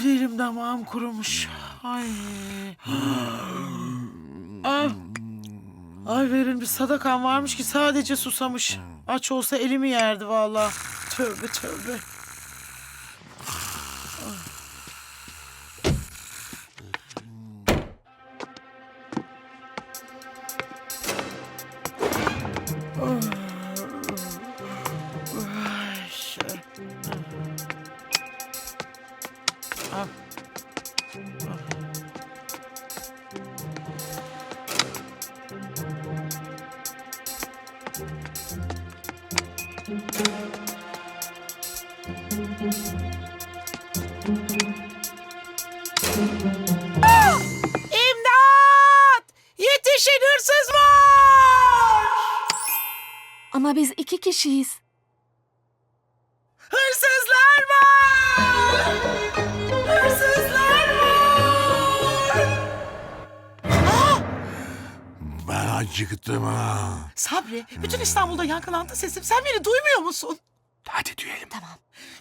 Ah dilim damağım kurumuş. Ay. ah. Ay verin bir sadakan varmış ki sadece susamış. Aç olsa elimi yerdi vallahi. Tövbe tövbe. İmdat! Yetişin hırsız var! Ama biz iki kişiyiz. Bütün İstanbul'da yankılandı sesim. Sen beni duymuyor musun? Hadi düğelim.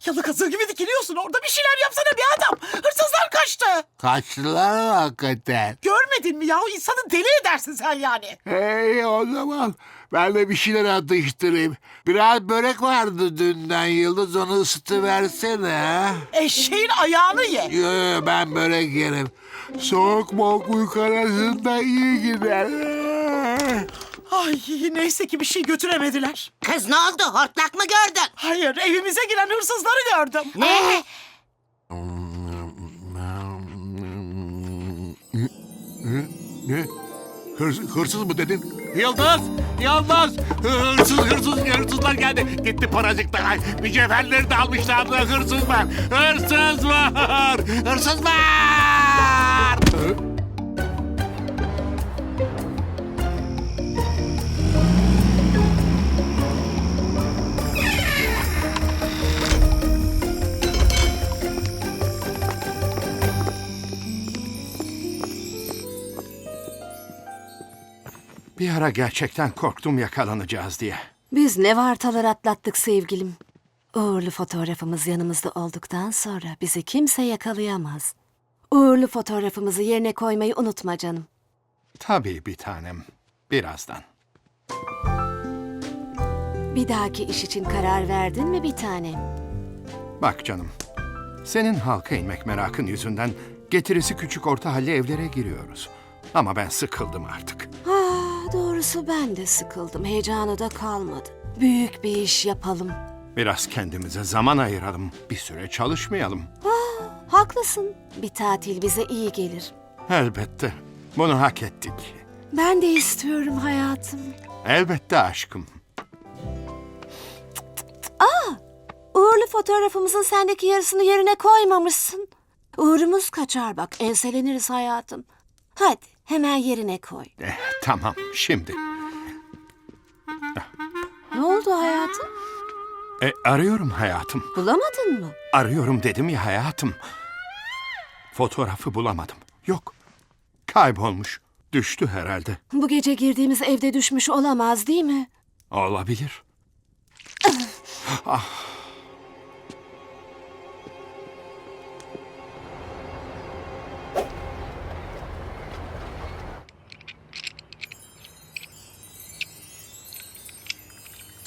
Yalı kazığı gibi dikiliyorsun orada. Bir şeyler yapsana bir adam. Hırsızlar kaçtı. Kaçtılar mı hakikaten? Görmedin mi ya? İnsanı deli edersin sen yani. Hey o zaman ben de bir şeyler atıştırayım. Biraz börek vardı dünden Yıldız onu ısıtıversene ha. Eşeğin ayağını ye. Yo, yo, ben börek yerim. Soğuk moğuk uyku arasında iyi gider. Ay neyse ki bir şey götüremediler. Kız ne oldu? Hortlak mı gördün? Hayır evimize giren hırsızları gördüm. Ne? Ne? Hırs, hırsız mı dedin? Yıldız! Yıldız! Hırsız, hırsız, hırsızlar geldi. Gitti paracıklar. Ay, mücevherleri de almışlardı. Hırsız var. Hırsız var. Hırsız var. Bir ara gerçekten korktum yakalanacağız diye. Biz ne vartalar atlattık sevgilim. Uğurlu fotoğrafımız yanımızda olduktan sonra bizi kimse yakalayamaz. Uğurlu fotoğrafımızı yerine koymayı unutma canım. Tabii bir tanem. Birazdan. Bir dahaki iş için karar verdin mi bir tanem? Bak canım. Senin halka inmek merakın yüzünden getirisi küçük orta halli evlere giriyoruz. Ama ben sıkıldım artık. Ah, doğrusu ben de sıkıldım. Heyecanı da kalmadı. Büyük bir iş yapalım. Biraz kendimize zaman ayıralım. Bir süre çalışmayalım. Haklısın. Bir tatil bize iyi gelir. Elbette. Bunu hak ettik. Ben de istiyorum hayatım. Elbette aşkım. Uğurlu fotoğrafımızın sendeki yarısını yerine koymamışsın. Uğurumuz kaçar bak enseleniriz hayatım. Hadi hemen yerine koy. Tamam şimdi. Ne oldu hayatım? E, arıyorum hayatım. Bulamadın mı? Arıyorum dedim ya hayatım. Fotoğrafı bulamadım. Yok. Kaybolmuş. Düştü herhalde. Bu gece girdiğimiz evde düşmüş olamaz değil mi? Olabilir.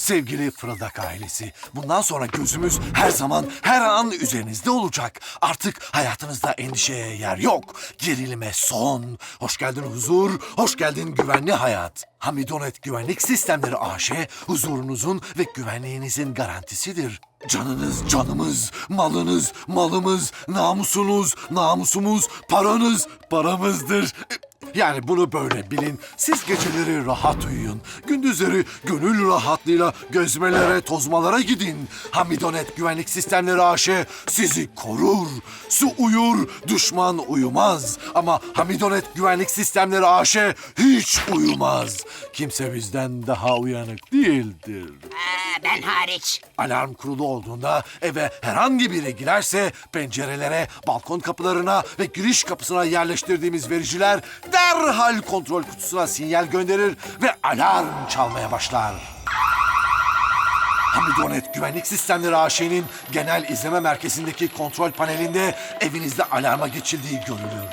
Sevgili Fırıldak ailesi, bundan sonra gözümüz her zaman, her an üzerinizde olacak. Artık hayatınızda endişeye yer yok. Gerilime son. Hoş geldin huzur, hoş geldin güvenli hayat. Hamidonet Güvenlik Sistemleri AŞ, huzurunuzun ve güvenliğinizin garantisidir. Canınız canımız, malınız malımız, namusunuz namusumuz, paranız paramızdır. Yani bunu böyle bilin. Siz geceleri rahat uyuyun. Gündüzleri gönül rahatlığıyla gezmelere, tozmalara gidin. Hamidonet Güvenlik Sistemleri AŞ sizi korur. Su uyur, düşman uyumaz. Ama Hamidonet Güvenlik Sistemleri AŞ hiç uyumaz. Kimse bizden daha uyanık değildir. Ee, ben hariç. Alarm kurulu olduğunda eve herhangi biri girerse pencerelere, balkon kapılarına ve giriş kapısına yerleştirdiğimiz vericiler derhal kontrol kutusuna sinyal gönderir ve alarm çalmaya başlar. Hamidonet Güvenlik Sistemleri AŞ'nin genel izleme merkezindeki kontrol panelinde evinizde alarma geçildiği görülür.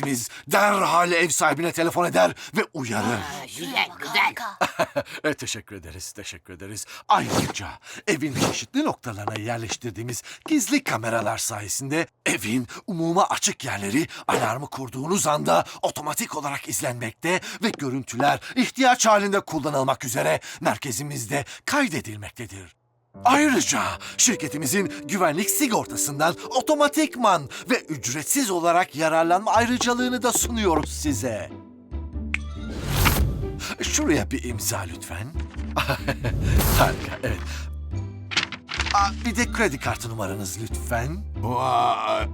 Merkezimiz derhal ev sahibine telefon eder ve uyarır. Güzel güzel. E, teşekkür ederiz, teşekkür ederiz. Ayrıca evin çeşitli noktalarına yerleştirdiğimiz gizli kameralar sayesinde evin umuma açık yerleri alarmı kurduğunuz anda otomatik olarak izlenmekte ve görüntüler ihtiyaç halinde kullanılmak üzere merkezimizde kaydedilmektedir. Ayrıca şirketimizin güvenlik sigortasından otomatikman ve ücretsiz olarak yararlanma ayrıcalığını da sunuyoruz size. Şuraya bir imza lütfen. Harika, evet. Aa, bir de kredi kartı numaranız lütfen. O,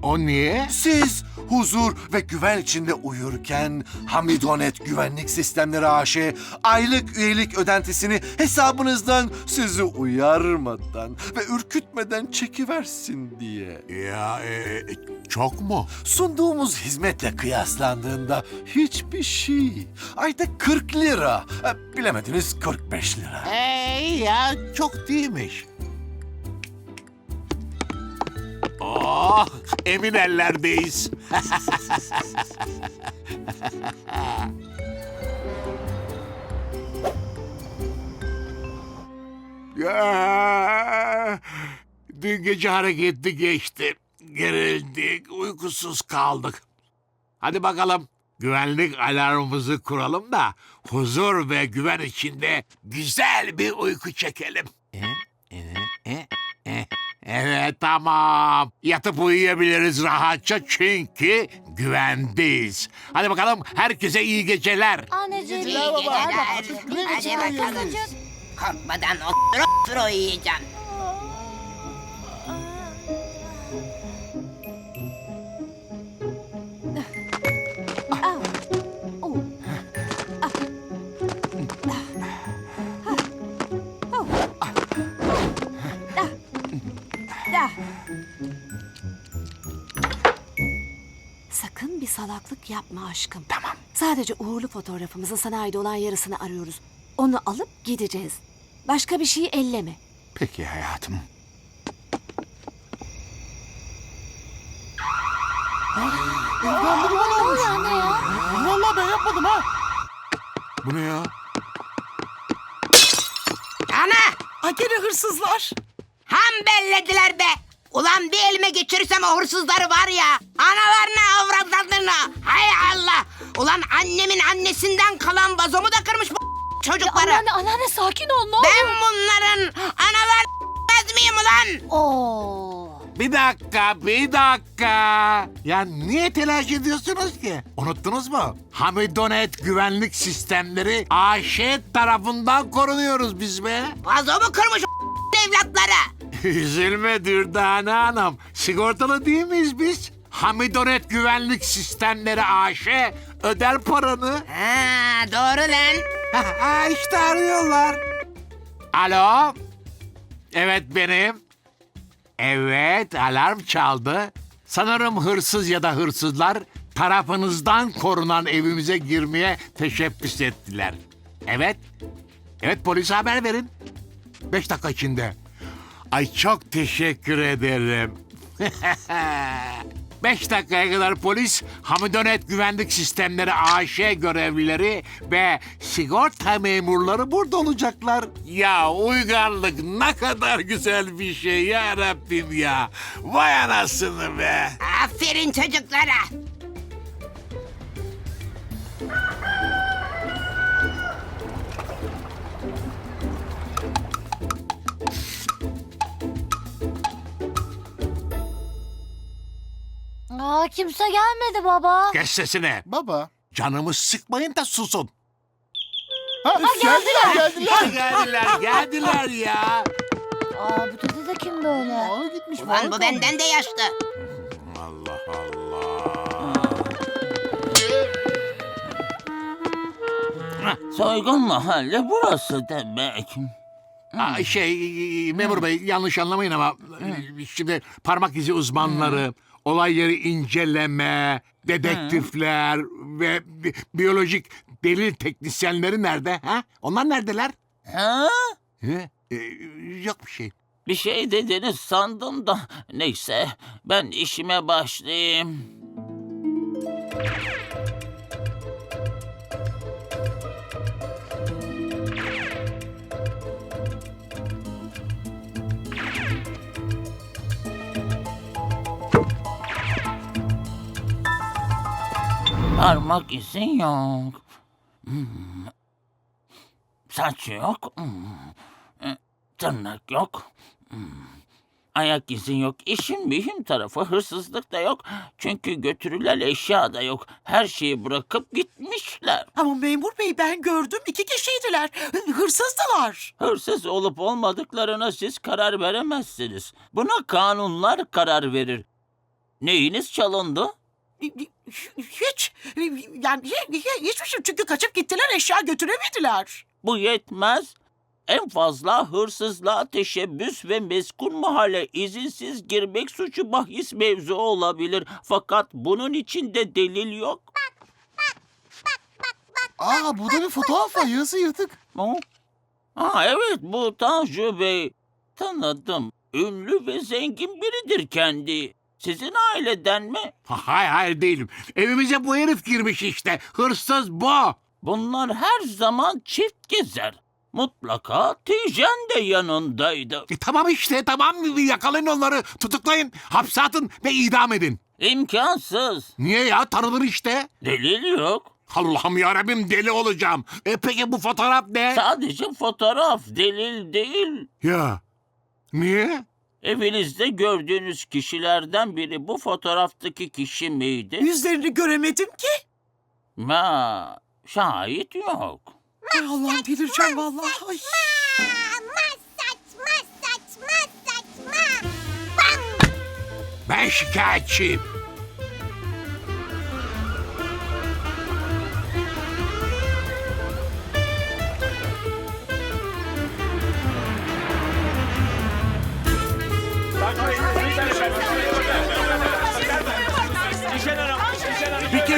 o niye? Siz huzur ve güven içinde uyurken Hamidonet Güvenlik Sistemleri AŞ aylık üyelik ödentisini hesabınızdan sizi uyarmadan ve ürkütmeden çekiversin diye. Ya e, çok mu? Sunduğumuz hizmetle kıyaslandığında hiçbir şey. Ayda 40 lira. E, Bilemediniz 45 lira. Ey ya çok değilmiş. Emin ellerdeyiz. ya, dün gece hareketli geçti. Gerildik, uykusuz kaldık. Hadi bakalım güvenlik alarmımızı kuralım da huzur ve güven içinde güzel bir uyku çekelim. Evet tamam. Yatıp uyuyabiliriz rahatça çünkü güvendeyiz. Hadi bakalım herkese iyi geceler. Anneciğim. İyi geceler. Hadi bakalım. Korkmadan otur otur uyuyacaksın. Salaklık yapma aşkım. Tamam. Sadece uğurlu fotoğrafımızın sana ait olan yarısını arıyoruz. Onu alıp gideceğiz. Başka bir şeyi elleme. Peki hayatım. Vallahi ben yapmadım ha. Bu ne ya? Ana! Ay gene hırsızlar. Ham bellediler be. Ulan bir elime geçirirsem o hırsızları var ya. Analarına avradlarına. Hay Allah. Ulan annemin annesinden kalan vazomu da kırmış bu çocukları. Anneanne anneanne sakin ol ne olur. Ben bunların analar miyim ulan? Oo. Bir dakika, bir dakika. Ya niye telaş ediyorsunuz ki? Unuttunuz mu? Hamidonet Güvenlik Sistemleri AŞ tarafından korunuyoruz biz be. Vazomu kırmış evlatları. Üzülme Dürdane Hanım. Sigortalı değil miyiz biz? Hamidonet Güvenlik Sistemleri AŞ öder paranı. Ha, doğru lan. Ha işte arıyorlar. Alo. Evet benim. Evet alarm çaldı. Sanırım hırsız ya da hırsızlar tarafınızdan korunan evimize girmeye teşebbüs ettiler. Evet. Evet polise haber verin. Beş dakika içinde. Ay çok teşekkür ederim. Beş dakikaya kadar polis, Hamidonet Güvenlik Sistemleri AŞ görevlileri ve sigorta memurları burada olacaklar. Ya uygarlık ne kadar güzel bir şey ya Rabbim ya. Vay anasını be. Aferin çocuklara. Aa, kimse gelmedi baba. Kes sesini. Baba. Canımı sıkmayın da susun. Ha, geldiler geldiler. geldiler, geldiler ya. Aa, bu dede de kim böyle? Ulan bu benden de yaşlı. Allah Allah. Soygun mahalle burası demek. Aa, şey memur bey yanlış anlamayın ama şimdi parmak izi uzmanları, olay yeri inceleme, dedektifler ve bi- biyolojik delil teknisyenleri nerede? Ha? Onlar neredeler? Ha? He? Ee, yok bir şey. Bir şey dediniz sandım da. Neyse ben işime başlayayım. Parmak izin yok. Hmm. Saç yok. Hmm. Tırnak yok. Hmm. Ayak izin yok. İşin mühim tarafı hırsızlık da yok. Çünkü götürülen eşya da yok. Her şeyi bırakıp gitmişler. Ama memur bey ben gördüm iki kişiydiler. Hı- Hırsızdılar. Hırsız olup olmadıklarına siz karar veremezsiniz. Buna kanunlar karar verir. Neyiniz çalındı? Hiç yani hiç, hiçbir şey çünkü kaçıp gittiler eşya götüremediler. Bu yetmez. En fazla hırsızlığa teşebbüs ve meskun mahalle izinsiz girmek suçu bahis mevzu olabilir. Fakat bunun içinde delil yok. Aa burada bir fotoğraf var. Yazı yırtık. Ha? Ha evet bu Tanju Bey. Tanıdım. Ünlü ve zengin biridir kendi. Sizin aileden mi? Ha, Hayır hayır değilim. Evimize bu herif girmiş işte. Hırsız bu. Bunlar her zaman çift gezer. Mutlaka Tijen de yanındaydı. E, tamam işte tamam yakalayın onları tutuklayın hapse atın ve idam edin. İmkansız. Niye ya tanınır işte. Delil yok. Allah'ım yarabbim deli olacağım. E peki bu fotoğraf ne? Sadece fotoğraf delil değil. ya niye? Evinizde gördüğünüz kişilerden biri bu fotoğraftaki kişi miydi? Yüzlerini göremedim ki. Ma, şahit yok. Ay Allah'ım delireceğim vallahi. Ay. Ben şikayetçiyim.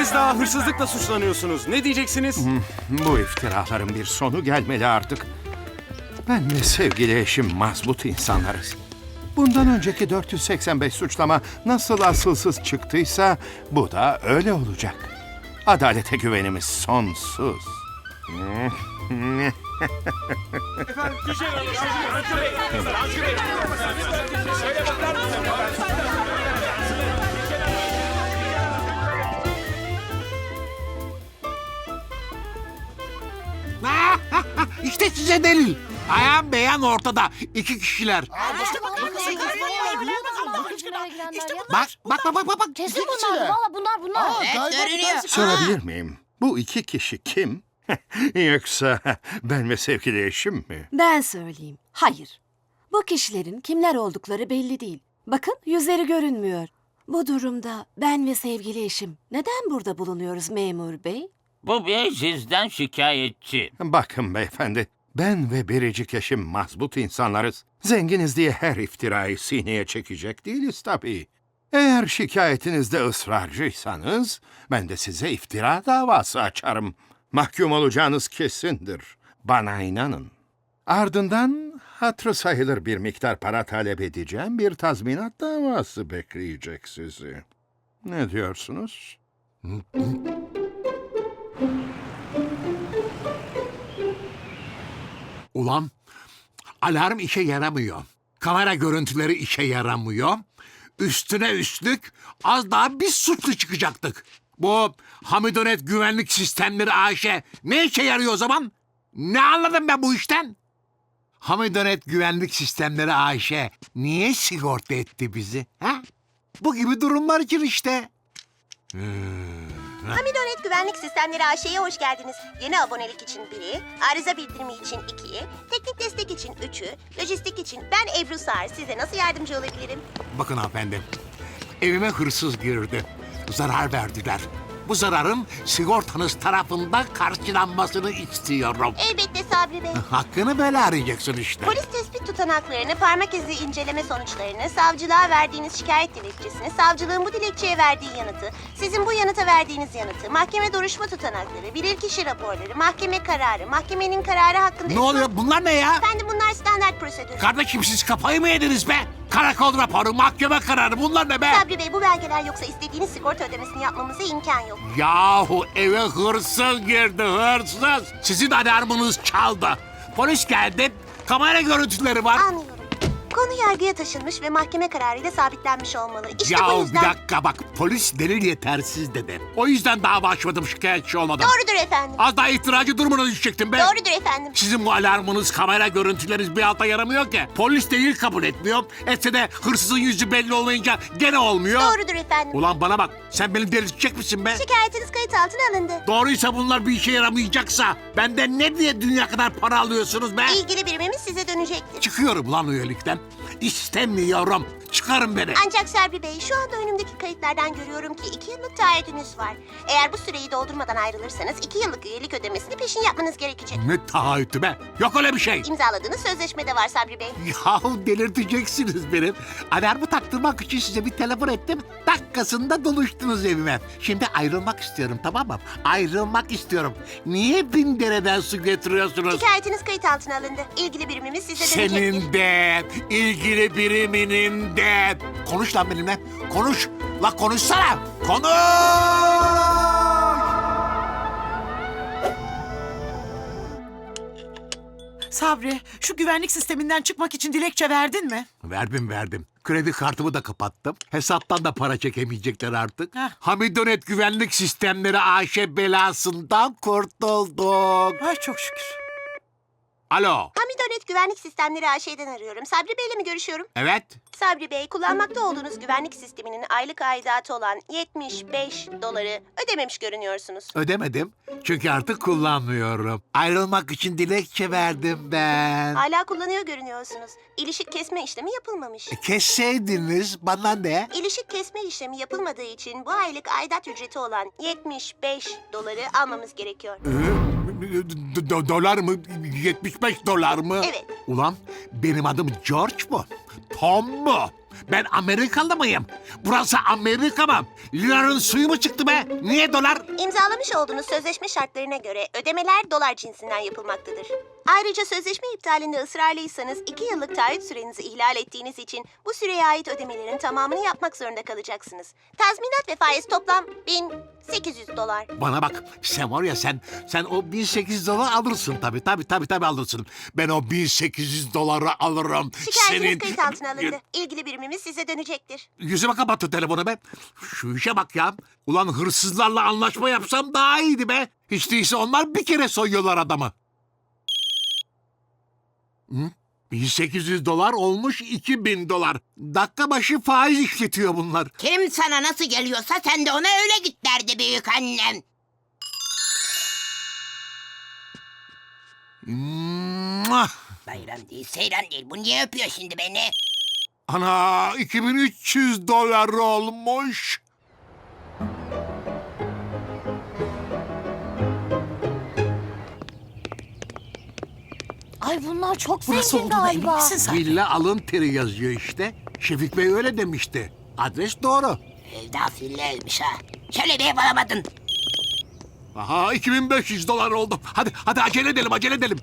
Kez daha hırsızlıkla suçlanıyorsunuz. Ne diyeceksiniz? Bu iftiraların bir sonu gelmeli artık. Ben ve sevgili eşim mazbut insanlarız. Bundan önceki 485 suçlama nasıl asılsız çıktıysa bu da öyle olacak. Adalete güvenimiz sonsuz. işte size delil. Ayan beyan ortada. İki kişiler. Bak bak bak bak bak. bak. Kesin bunlar. Valla bunlar bunlar. Evet görünüyor. Sorabilir miyim? Bu iki kişi kim? Yoksa ben ve sevgili eşim mi? Ben söyleyeyim. Hayır. Bu kişilerin kimler oldukları belli değil. Bakın yüzleri görünmüyor. Bu durumda ben ve sevgili eşim neden burada bulunuyoruz memur bey? Bu bey sizden şikayetçi. Bakın beyefendi, ben ve biricik eşim mazbut insanlarız. Zenginiz diye her iftirayı sineye çekecek değiliz tabii. Eğer şikayetinizde ısrarcıysanız, ben de size iftira davası açarım. Mahkum olacağınız kesindir. Bana inanın. Ardından hatırı sayılır bir miktar para talep edeceğim bir tazminat davası bekleyecek sizi. Ne diyorsunuz? Ulan alarm işe yaramıyor. Kamera görüntüleri işe yaramıyor. Üstüne üstlük az daha biz suçlu çıkacaktık. Bu Hamidonet Güvenlik Sistemleri AŞ ne işe yarıyor o zaman? Ne anladım ben bu işten? Hamidonet Güvenlik Sistemleri AŞ niye sigorta etti bizi? Ha? Bu gibi durumlar için işte. Hmm. Hamidonet Güvenlik Sistemleri AŞ'ye hoş geldiniz. Yeni abonelik için biri, arıza bildirimi için ikiyi, teknik destek için üçü, lojistik için ben Ebru Sar. Size nasıl yardımcı olabilirim? Bakın hanımefendi. Evime hırsız girdi. Zarar verdiler. Bu zararın sigortanız tarafından karşılanmasını istiyorum. Elbette Sabri Bey. Hakkını böyle arayacaksın işte. Polis tespit tutanaklarını, parmak izi inceleme sonuçlarını, savcılığa verdiğiniz şikayet dilekçesini, savcılığın bu dilekçeye verdiği yanıtı, sizin bu yanıta verdiğiniz yanıtı, mahkeme duruşma tutanakları, bilirkişi raporları, mahkeme kararı, mahkemenin kararı hakkında... Ne oluyor? Bunlar ne ya? Efendim bunlar standart prosedür. Kardeşim siz kafayı mı yediniz be? Karakol raporu, mahkeme kararı bunlar ne be? Sabri Bey bu belgeler yoksa istediğiniz sigorta ödemesini yapmamıza imkan yok. Yahu eve hırsız girdi hırsız. Sizin alarmınız çaldı. Polis geldi. Kamera görüntüleri var. Anlıyorum. Konu yargıya taşınmış ve mahkeme kararıyla sabitlenmiş olmalı. İşte bu ya yüzden... bir dakika bak polis delil yetersiz dedi. O yüzden dava açmadım şikayetçi olmadım. Doğrudur efendim. Az daha iftiracı durumuna düşecektim be. Doğrudur efendim. Sizin bu alarmınız, kamera görüntüleriniz bir alta yaramıyor ki. Polis değil kabul etmiyor. Etse de hırsızın yüzü belli olmayınca gene olmuyor. Doğrudur efendim. Ulan bana bak sen beni delirtecek misin be? Şikayetiniz kayıt altına alındı. Doğruysa bunlar bir işe yaramayacaksa benden ne diye dünya kadar para alıyorsunuz be? İlgili birimimiz size dönecektir. Çıkıyorum lan üyelikten. İstemiyorum. Çıkarın beni. Ancak Sabri Bey şu anda önümdeki kayıtlardan görüyorum ki iki yıllık taahhüdünüz var. Eğer bu süreyi doldurmadan ayrılırsanız iki yıllık üyelik ödemesini peşin yapmanız gerekecek. Ne taahhütü be? Yok öyle bir şey. İmzaladığınız sözleşmede var Sabri Bey. Yahu delirteceksiniz benim. Alarmı taktırmak için size bir telefon ettim. Dakikasında doluştunuz evime. Şimdi ayrılmak istiyorum tamam mı? Ayrılmak istiyorum. Niye bin dereden su getiriyorsunuz? Şikayetiniz kayıt altına alındı. İlgili birimimiz size dönecektir. Senin de, ilgili biriminin de. Konuş lan benimle. Konuş. La konuşsana. Konuş. Sabri şu güvenlik sisteminden çıkmak için dilekçe verdin mi? Verdim verdim. Kredi kartımı da kapattım. Hesaptan da para çekemeyecekler artık. Heh. Hamidonet Güvenlik Sistemleri AŞ belasından kurtulduk. Ay çok şükür. Alo. Hamidonet Güvenlik Sistemleri AŞ'den arıyorum. Sabri Bey'le mi görüşüyorum? Evet. Sabri Bey, kullanmakta olduğunuz güvenlik sisteminin aylık aidatı olan 75 doları ödememiş görünüyorsunuz. Ödemedim. Çünkü artık kullanmıyorum. Ayrılmak için dilekçe verdim ben. Hala kullanıyor görünüyorsunuz. İlişik kesme işlemi yapılmamış. E, Kesseydiniz bana ne? İlişik kesme işlemi yapılmadığı için bu aylık aidat ücreti olan 75 doları almamız gerekiyor. Ee, do- dolar mı? 75 dolar mı? Evet. Ulan benim adım George mu? Tom mu? Ben Amerikalı mıyım? Burası Amerika mı? Liranın suyu mu çıktı be? Niye dolar? İmzalamış olduğunuz sözleşme şartlarına göre ödemeler dolar cinsinden yapılmaktadır. Ayrıca sözleşme iptalinde ısrarlıysanız 2 yıllık taahhüt sürenizi ihlal ettiğiniz için bu süreye ait ödemelerin tamamını yapmak zorunda kalacaksınız. Tazminat ve faiz toplam 1800 dolar. Bana bak sen var ya sen sen o 1800 dolar alırsın tabii tabii tabii tabii alırsın. Ben o 1800 doları alırım. Şikayetiniz kayıt altına alındı. İlgili birimimiz size dönecektir. Yüzüme kapattı telefonu be. Şu işe bak ya. Ulan hırsızlarla anlaşma yapsam daha iyiydi be. Hiç değilse onlar bir kere soyuyorlar adamı. Hı? 1800 dolar olmuş 2000 dolar. Dakika başı faiz işletiyor bunlar. Kim sana nasıl geliyorsa sen de ona öyle git derdi büyük annem. Bayram değil, seyran değil. Bu niye öpüyor şimdi beni? Ana 2300 dolar olmuş. Ay bunlar çok Burası zengin olduğuna emin galiba. misin sen? Villa alın teri yazıyor işte. Şefik Bey öyle demişti. Adres doğru. Evde afilleymiş ha. Şöyle bir ev alamadın. Aha 2500 dolar oldu. Hadi hadi acele edelim acele edelim.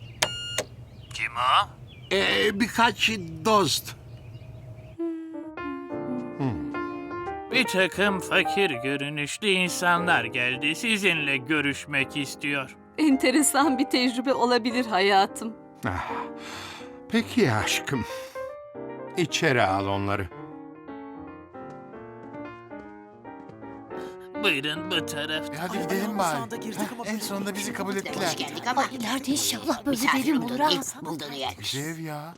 Kim o? Ee, birkaç dost. Bir takım fakir görünüşlü insanlar geldi sizinle görüşmek istiyor. Enteresan bir tecrübe olabilir hayatım. Ah, Peki aşkım. İçeri al onları. Buyurun bu tarafta. hadi gidelim bari. en sonunda bizi kabul ettiler. Hoş geldik ama. İleride inşallah böyle Misafir verim buldun, olur ha. ilk bulduğun yer. Ev ya.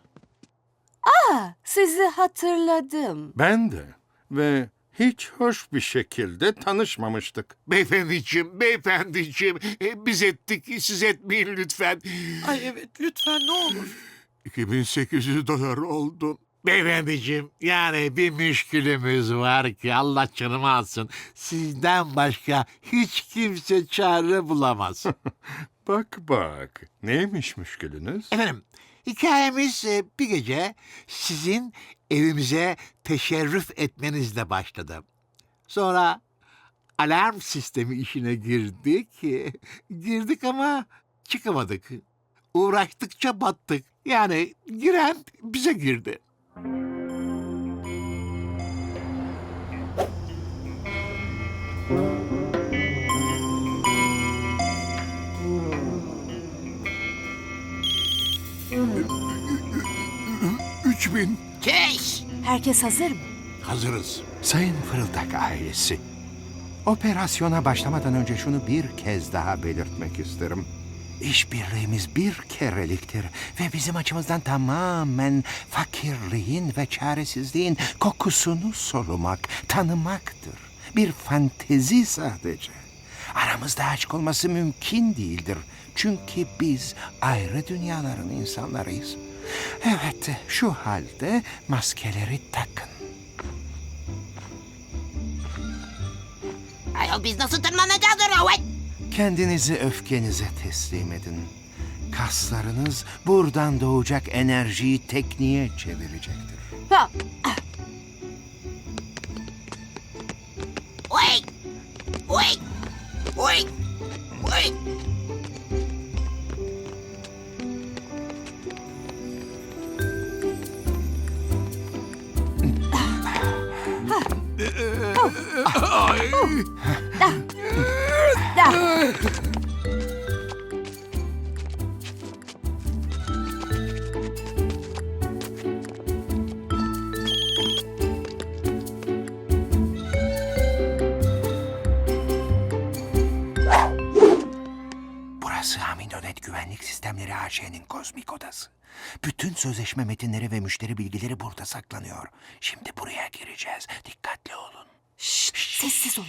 Sizi hatırladım. Ben de. Ve hiç hoş bir şekilde tanışmamıştık. Beyefendiciğim, beyefendiciğim. e, Biz ettik, siz etmeyin lütfen. Ay evet lütfen ne olur. 2800 dolar oldu. Beyefendiciğim, yani bir müşkülümüz var ki Allah canımı alsın. Sizden başka hiç kimse çare bulamaz. Bak bak, neymiş müşkülünüz? Efendim, hikayemiz e, bir gece sizin evimize teşerrüf etmenizle başladı. Sonra alarm sistemi işine girdik. Girdik ama çıkamadık. Uğraştıkça battık. Yani giren bize girdi. Üç bin. Keş. Herkes hazır mı? Hazırız. Sayın Fırıldak ailesi, operasyona başlamadan önce şunu bir kez daha belirtmek isterim. İşbirliğimiz bir kereliktir ve bizim açımızdan tamamen fakirliğin ve çaresizliğin kokusunu solumak, tanımaktır. Bir fantezi sadece. Aramızda aşk olması mümkün değildir. Çünkü biz ayrı dünyaların insanlarıyız. Evet, şu halde maskeleri takın. Ayol biz nasıl tırmanacağız oraya? Kendinizi öfkenize teslim edin. Kaslarınız buradan doğacak enerjiyi tekniğe çevirecektir. Ha, Oy! Oy! Oy! Oy! Burası Amindonet Güvenlik Sistemleri AŞ'nin kozmik odası. Bütün sözleşme metinleri ve müşteri bilgileri burada saklanıyor. Şimdi buraya gireceğiz. Dikkatli olun. Şşt, sessiz olun.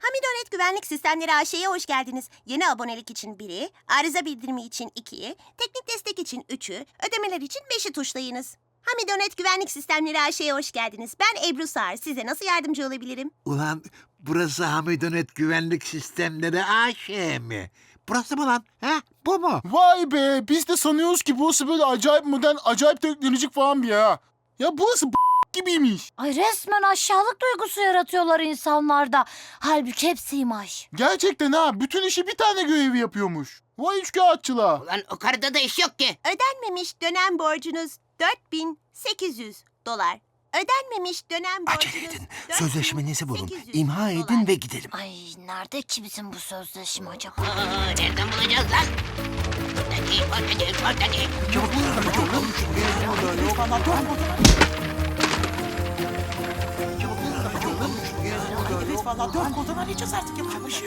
Hamidonet Güvenlik Sistemleri AŞ'ye hoş geldiniz. Yeni abonelik için biri, arıza bildirimi için ikiyi, teknik destek için üçü, ödemeler için beşi tuşlayınız. Hamidonet Güvenlik Sistemleri AŞ'ye hoş geldiniz. Ben Ebru Sağır. Size nasıl yardımcı olabilirim? Ulan burası Hamidonet Güvenlik Sistemleri AŞ mi? Burası mı lan? Ha? Bu mu? Vay be biz de sanıyoruz ki burası böyle acayip modern, acayip teknolojik falan bir ya. Ya burası b- gibiymiş. Ay resmen aşağılık duygusu yaratıyorlar insanlarda. Halbuki hepsi imaj. Gerçekten ha bütün işi bir tane görevi yapıyormuş. Vay üçkağıtçılar. Ulan o karıda da iş yok ki. Ödenmemiş dönem borcunuz 4800 dolar. Ödenmemiş dönem borcunuz... Acele edin. 4800 Sözleşmenizi bulun. İmha edin dolar. ve gidelim. Ay nerede ki bizim bu sözleşme acaba? Aa, nereden bulacağız lan? Buradaki, buradaki, buradaki.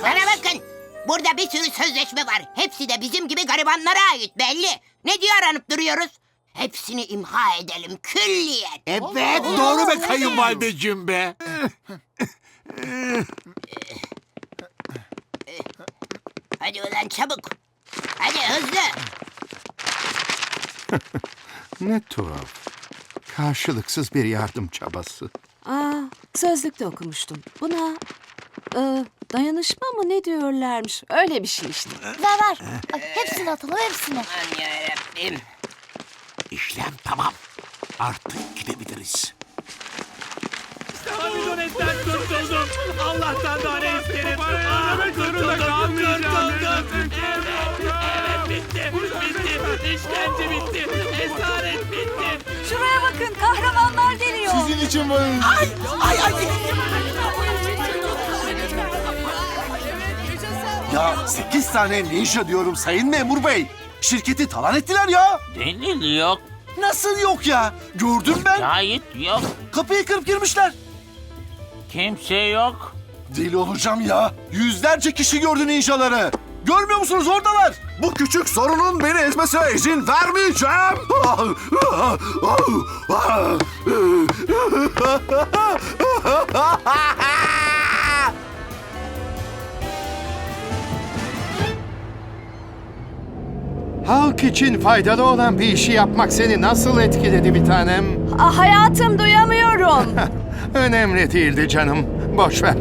Bana bakın. Burada bir sürü sözleşme var. Hepsi de bizim gibi garibanlara ait belli. Ne diye aranıp duruyoruz? Hepsini imha edelim külliyen. Evet doğru be kayınvalideciğim be. Hadi ulan çabuk. Hadi hızlı. Ne tuhaf. Karşılıksız bir yardım çabası. Aa, sözlükte okumuştum. Buna e, dayanışma mı ne diyorlarmış? Öyle bir şey işte. Ver ver. Ay, hepsini atalım hepsini. Aman yarabbim. İşlem tamam. Artık gidebiliriz. Hamidonetten kurtuldum. Allah'tan daha ne isterim? Aa, kurtuldum, kurtuldum. Evet, evet bitti, bitti. İşkence bitti, esaret bitti. Şuraya bakın kahramanlar geliyor. Sizin için varız. Ya sekiz tane ninja diyorum sayın memur bey. Şirketi talan ettiler ya. Delil yok, Nasıl yok ya? Gördüm ben. şahit yok, Kapıyı kırıp girmişler. kimse yok. Deli olacağım ya. Yüzlerce kişi gördü ninjaları. Görmüyor musunuz oradalar? Bu küçük sorunun beni ezmesine izin vermeyeceğim. Halk için faydalı olan bir işi yapmak seni nasıl etkiledi bir tanem? Ah, hayatım duyamıyorum. Önemli değildi canım. Boş ver.